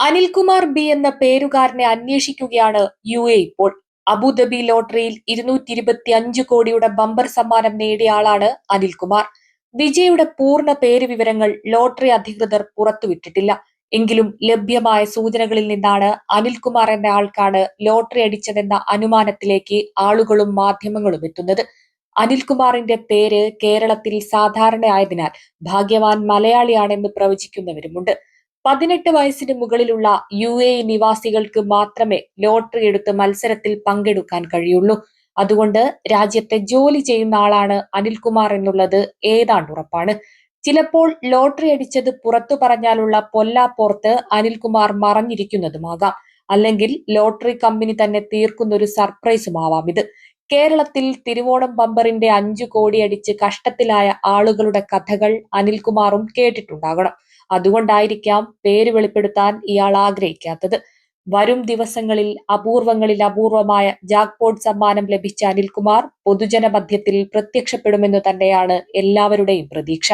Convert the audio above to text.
Anilkumar B എന്ന പേരുകാരനെ അന്വേഷിക്കുകയാണ് യു എ ഇപ്പോൾ. അബുദാബി ലോട്ടറിയിൽ ഇരുന്നൂറ്റി ഇരുപത്തി അഞ്ച് കോടിയുടെ ബമ്പർ സമ്മാനം നേടിയ ആളാണ് അനിൽകുമാർ. വിജയുടെ പൂർണ പേര് വിവരങ്ങൾ ലോട്ടറി അധികൃതർ പുറത്തുവിട്ടിട്ടില്ല. എങ്കിലും ലഭ്യമായ സൂചനകളിൽ നിന്നാണ് അനിൽകുമാർ എന്ന ആൾക്കാണ് ലോട്ടറി അടിച്ചതെന്ന അനുമാനത്തിലേക്ക് ആളുകളും മാധ്യമങ്ങളും എത്തുന്നത്. അനിൽകുമാറിന്റെ പേര് കേരളത്തിൽ സാധാരണയായതിനാൽ ഭാഗ്യവാൻ മലയാളിയാണെന്ന് പ്രവചിക്കുന്നവരുമുണ്ട്. പതിനെട്ട് വയസ്സിന് മുകളിലുള്ള യു എ നിവാസികൾക്ക് മാത്രമേ ലോട്ടറി എടുത്ത് മത്സരത്തിൽ പങ്കെടുക്കാൻ കഴിയുള്ളൂ. അതുകൊണ്ട് രാജ്യത്തെ ജോലി ചെയ്യുന്ന ആളാണ് അനിൽകുമാർ എന്നുള്ളത് ഏതാണ്ട് ഉറപ്പാണ് ചിലപ്പോൾ ലോട്ടറി അടിച്ചത് പുറത്തു പറഞ്ഞാലുള്ള പൊല്ലാപ്പോർത്ത് അനിൽകുമാർ മറഞ്ഞിരിക്കുന്നതുമാകാം. അല്ലെങ്കിൽ ലോട്ടറി കമ്പനി തന്നെ തീർക്കുന്ന ഒരു സർപ്രൈസുമാവാം ഇത്. കേരളത്തിൽ തിരുവോണം ബമ്പറിന്റെ അഞ്ചു കോടി അടിച്ച് കഷ്ടത്തിലായ ആളുകളുടെ കഥകൾ അനിൽകുമാറും കേട്ടിട്ടുണ്ടാകണം. അതുകൊണ്ടായിരിക്കാം പേര് വെളിപ്പെടുത്താൻ ഇയാൾ ആഗ്രഹിക്കാത്തത്. വരും ദിവസങ്ങളിൽ അപൂർവങ്ങളിൽ അപൂർവമായ ജാക്പോട്ട് സമ്മാനം ലഭിച്ച അനിൽകുമാർ പൊതുജനമധ്യത്തിൽ പ്രത്യക്ഷപ്പെടുമെന്ന് തന്നെയാണ് എല്ലാവരുടെയും പ്രതീക്ഷ.